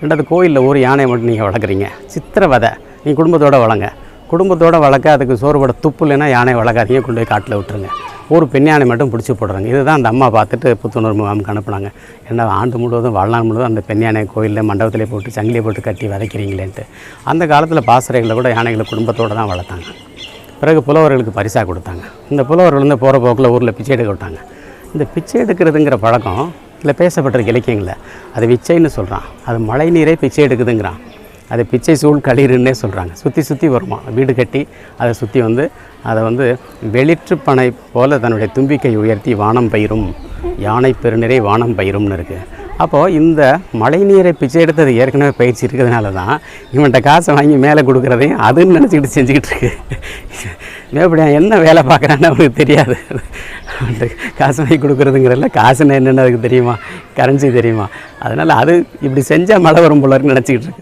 ரெண்டாவது கோயிலில் ஒரு யானையை மட்டும் நீங்கள் வளர்க்குறீங்க. சித்திரவதை. நீ குடும்பத்தோடு வளங்க. குடும்பத்தோடு வளர்க்க அதுக்கு சோறுபட துப்பு இல்லைன்னா யானை வளர்க்காதீங்க கொண்டு போய் காட்டில் விட்டுருங்க. ஒரு பெண் யானை மட்டும் பிடிச்சி போடுறாங்க. இதுதான் அந்த அம்மா பார்த்துட்டு புத்துணர்வு முகாமுக்கு அனுப்புனாங்க. என்ன ஆண்டு முழுவதும் வாழ்நாள் முழுவதும் அந்த பெண் யானை கோயிலில் மண்டபத்திலே போட்டு சங்கிலியை போட்டு கட்டி வதைக்கிறீங்களேன்ட்டு. அந்த காலத்தில் பாசறைகளை கூட யானைகளை குடும்பத்தோடு தான் வளர்த்தாங்க. பிறகு புலவர்களுக்கு பரிசாக கொடுத்தாங்க. இந்த புலவர்கள் வந்து போகிற போக்கில் ஊரில் பிச்சை எடுக்க விட்டாங்க. இந்த பிச்சை எடுக்கிறதுங்கிற பழக்கம் இல்லை பேசப்பட்டிருக்க இலக்கியங்களில். அது விச்சைன்னு சொல்கிறான். அது மழை நீரே பிச்சை எடுக்குதுங்கிறான். அது பிச்சை சூழ் களிறுன்னே சொல்கிறாங்க. சுற்றி சுற்றி வருமா. வீடு கட்டி அதை சுற்றி வந்து அதை வந்து வெளிற்று பனை தன்னுடைய தும்பிக்கை உயர்த்தி வானம் பயிரும். யானை பெருநிறை வானம் பயிரும்னு இருக்குது அப்போது இந்த மழை நீரை பிச்சை எடுத்தது ஏற்கனவே பயிற்சி இருக்கிறதுனால தான் இவன்கிட்ட காசை வாங்கி மேலே கொடுக்குறதையும் அதுன்னு நினச்சிக்கிட்டு செஞ்சுக்கிட்டு இருக்கு. மேப்படியா என்ன வேலை பார்க்குறான்னு அவனுக்கு தெரியாது. காசு வாங்கி கொடுக்குறதுங்கிறதுல காசுன்னு என்னென்னு அதுக்கு தெரியுமா? கரன்சி தெரியுமா? அதனால் அது இப்படி செஞ்சால் மழை வரும் போல இருக்குன்னு நினச்சிக்கிட்டு இருக்கு.